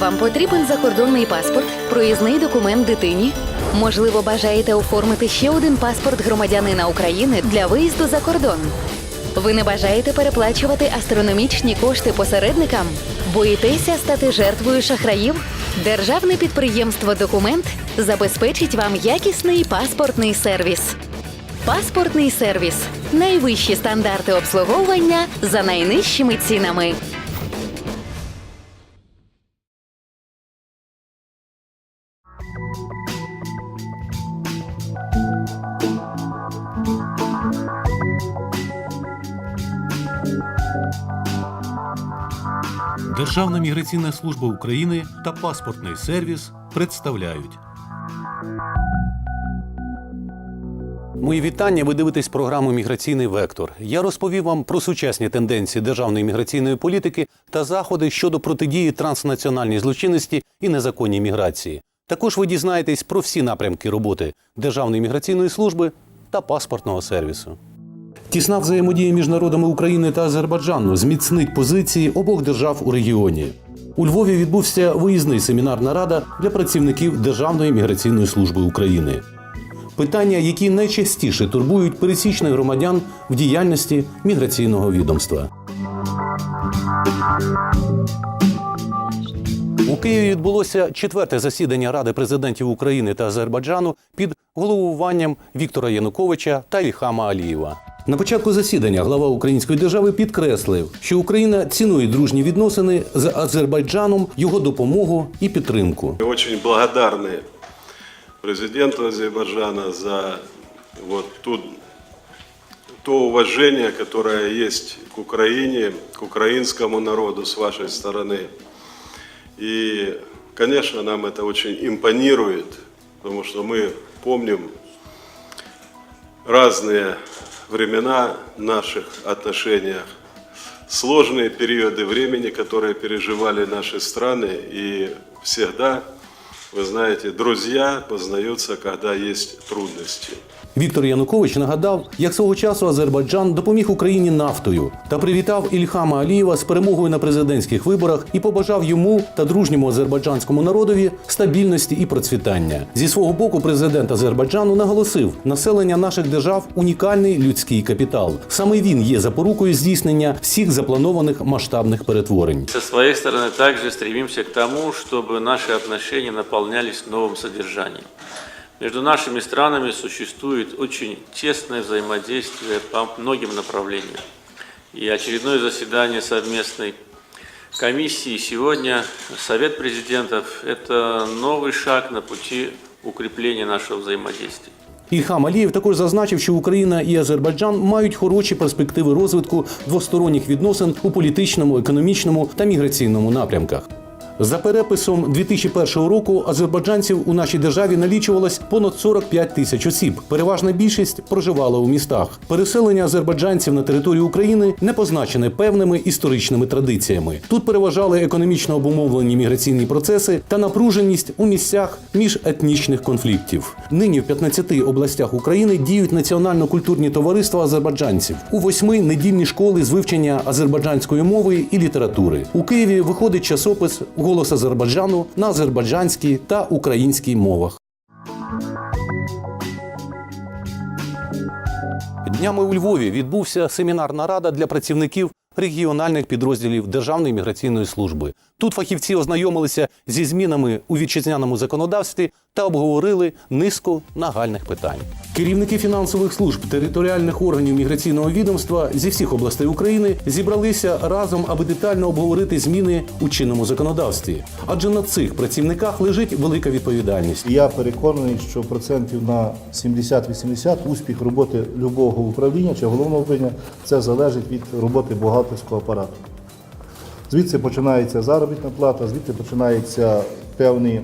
Вам потрібен закордонний паспорт, проїзний документ дитині. Можливо, бажаєте оформити ще один паспорт громадянина України для виїзду за кордон. Ви не бажаєте переплачувати астрономічні кошти посередникам? Боїтеся стати жертвою шахраїв? Державне підприємство Документ забезпечить вам якісний паспортний сервіс. Паспортний сервіс найвищі стандарти обслуговування за найнижчими цінами. Державна міграційна служба України та паспортний сервіс представляють. Мої вітання. Ви дивитесь програму Міграційний вектор. Я розповів вам про сучасні тенденції державної міграційної політики та заходи щодо протидії транснаціональній злочинності і незаконній міграції. Також ви дізнаєтесь про всі напрямки роботи Державної міграційної служби та паспортного сервісу. Тісна взаємодія між народами України та Азербайджану зміцнить позиції обох держав у регіоні. У Львові відбувся виїзний семінарна рада для працівників Державної міграційної служби України. Питання, які найчастіше турбують пересічних громадян в діяльності міграційного відомства. У Києві відбулося четверте засідання Ради президентів України та Азербайджану під головуванням Віктора Януковича та Ільхама Алієва. На початку засідання глава української держави підкреслив, що Україна цінує дружні відносини з Азербайджаном, його допомогу і підтримку. Мы очень благодарны президенту Азербайджана за вот ту, то уважение, которое есть к Украине, к украинскому народу с вашей стороны. И, конечно, нам это очень импонирует, потому что мы помним разные времена наших отношениях, сложные периоды времени, которые переживали наши страны, и всегда, вы знаете, друзья познаются, когда есть трудности. Віктор Янукович нагадав, як свого часу Азербайджан допоміг Україні нафтою та привітав Ільхама Алієва з перемогою на президентських виборах і побажав йому та дружньому азербайджанському народові стабільності і процвітання. Зі свого боку, президент Азербайджану наголосив, населення наших держав унікальний людський капітал. Саме він є запорукою здійснення всіх запланованих масштабних перетворень. Со своей стороны также стремимся к тому, чтобы наши отношения наполнялись новым содержанием. Между нашими странами существует очень тесное взаимодействие по многим направлениям. И очередное заседание совместной комиссии сегодня, Совет президентов, это новый шаг на пути укрепления нашего взаимодействия. Ільхам Алієв також зазначив, що Україна і Азербайджан мають хороші перспективи розвитку двосторонніх відносин у політичному, економічному та міграційному напрямках. За переписом 2001 року азербайджанців у нашій державі налічувалось понад 45 тисяч осіб. Переважна більшість проживала у містах. Переселення азербайджанців на територію України не позначене певними історичними традиціями. Тут переважали економічно обумовлені міграційні процеси та напруженість у місцях міжетнічних конфліктів. Нині в 15 областях України діють національно-культурні товариства азербайджанців. У восьми недільні школи з вивчення азербайджанської мови і літератури. У Києві виходить часопис Голос Азербайджану на азербайджанській та українській мовах. Днями у Львові відбувся семінарна рада для працівників регіональних підрозділів Державної міграційної служби. Тут фахівці ознайомилися зі змінами у вітчизняному законодавстві та обговорили низку нагальних питань. Керівники фінансових служб територіальних органів міграційного відомства зі всіх областей України зібралися разом, аби детально обговорити зміни у чинному законодавстві. Адже на цих працівниках лежить велика відповідальність. Я переконаний, що процентів на 70-80 успіх роботи любого управління чи головного управління це залежить від роботи бухгалтерського апарату. Звідси починається заробітна плата, звідси починаються певні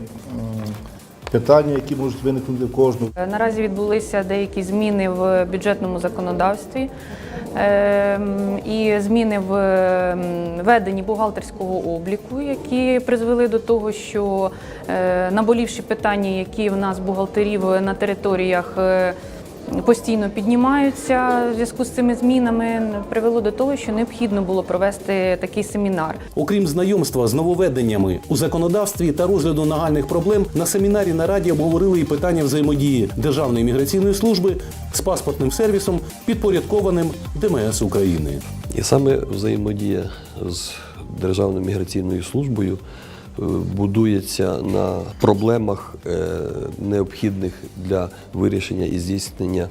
питання, які можуть виникнути в кожного. Наразі відбулися деякі зміни в бюджетному законодавстві ем, і зміни в веденні бухгалтерського обліку, які призвели до того, що е, наболівші питання, які в нас бухгалтерів на територіях е, постійно піднімаються в зв'язку з цими змінами, привело до того, що необхідно було провести такий семінар. Окрім знайомства з нововведеннями у законодавстві та розгляду нагальних проблем, на семінарі на раді обговорили і питання взаємодії Державної міграційної служби з паспортним сервісом, підпорядкованим ДМС України. І саме взаємодія з Державною міграційною службою будується на проблемах, е, необхідних для вирішення і здійснення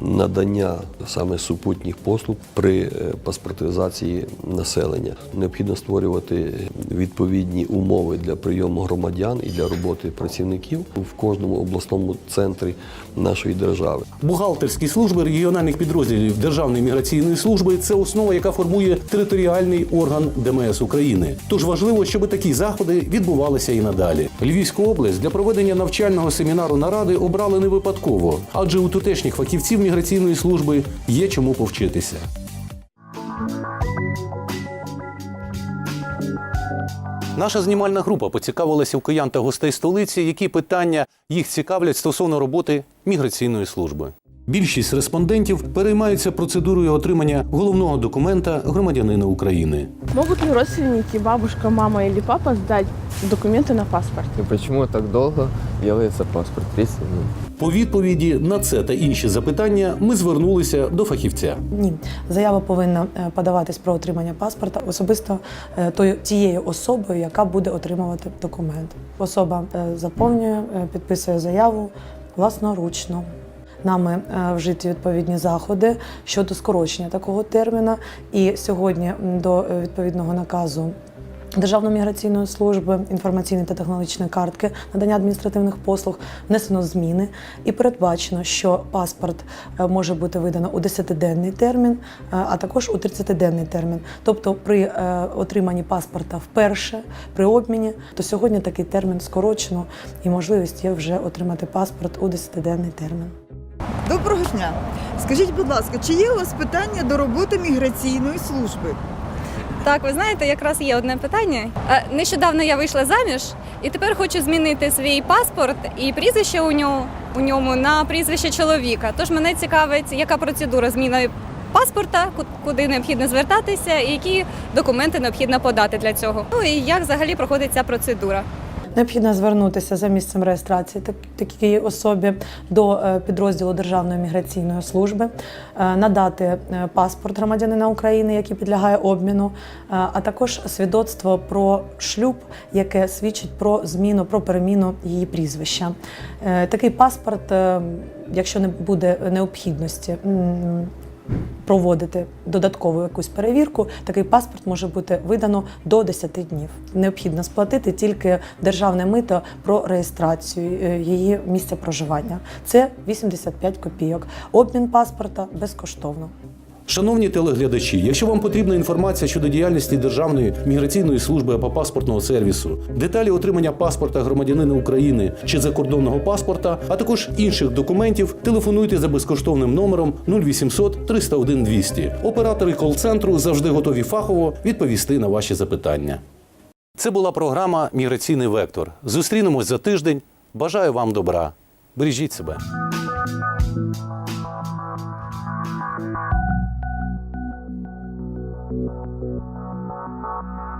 надання саме супутніх послуг при е, паспортизації населення. Необхідно створювати відповідні умови для прийому громадян і для роботи працівників в кожному обласному центрі нашої держави. Бухгалтерські служби регіональних підрозділів Державної міграційної служби це основа, яка формує територіальний орган ДМС України. Тож важливо, щоб такі заходи відбувалися і надалі. Львівську область для проведення навчального семінару наради обрали не випадково, адже у тутешніх фахівців міграційної служби є чому повчитися. Наша знімальна група поцікавилася у киян та гостей столиці, які питання їх цікавлять стосовно роботи міграційної служби. Більшість респондентів переймаються процедурою отримання головного документа громадянина України. Могут ли родственники, бабушка, мама или папа сдать документы на паспорт? И почему так долго делается паспорт? 30 минут. По відповіді на це та інші запитання ми звернулися до фахівця. Ні, заява повинна е, подаватись про отримання паспорта особисто е, тою тією особою, яка буде отримувати документ. Особа е, заповнює, підписує заяву власноручно. Нами вжиті відповідні заходи щодо скорочення такого терміна. І сьогодні до відповідного наказу Державної міграційної служби інформаційної та технологічної картки надання адміністративних послуг внесено зміни і передбачено, що паспорт е, може бути видано у 10-денний термін, е, а також у 30-денний термін. Тобто, при е, отриманні паспорта вперше при обміні, то сьогодні такий термін скорочено і можливість є вже отримати паспорт у 10-денний термін. Доброго дня. Скажіть, будь ласка, чи є у вас питання до роботи міграційної служби? Так, ви знаєте, якраз є одне питання. Е, Нещодавно я вийшла заміж і тепер хочу змінити свій паспорт і прізвище у ньому, у ньому на прізвище чоловіка. Тож мене цікавить, яка процедура зміни паспорта, ку- куди необхідно звертатися, і які документи необхідно подати для цього. Ну і як взагалі проходить ця процедура. Необхідно звернутися за місцем реєстрації так- такій особі до е, підрозділу Державної міграційної служби, е, надати е, паспорт громадянина України, який підлягає обміну, а також свідоцтво про шлюб, яке свідчить про зміну, про переміну її прізвища. Такий паспорт, якщо не буде необхідності. Проводити додаткову якусь перевірку, такий паспорт може бути видано до 10 днів. Необхідно сплатити тільки державне мито про реєстрацію е, її місця проживання. Це 85 копійок. Обмін паспорта безкоштовно. Шановні телеглядачі, якщо вам потрібна інформація щодо діяльності Державної міграційної служби або паспортного сервісу, деталі отримання паспорта громадянина України чи закордонного паспорта, а також інших документів, телефонуйте за безкоштовним номером 0800 301 200. Оператори кол-центру завжди готові фахово відповісти на ваші запитання. Це була програма Міграційний вектор. Зустрінемось за тиждень. Бажаю вам добра. Бережіть себе. Thank you.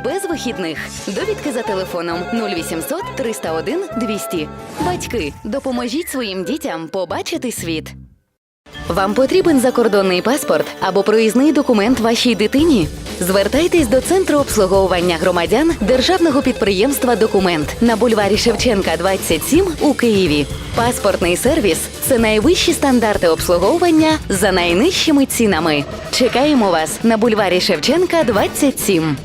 без вихідних. Довідки за телефоном 0800 301 200. Батьки, допоможіть своїм дітям побачити світ. Вам потрібен закордонний паспорт або проїзний документ вашій дитині? Звертайтесь до центру обслуговування громадян державного підприємства Документ на бульварі Шевченка, 27 у Києві. Паспортний сервіс це найвищі стандарти обслуговування за найнижчими цінами. Чекаємо вас на бульварі Шевченка, 27.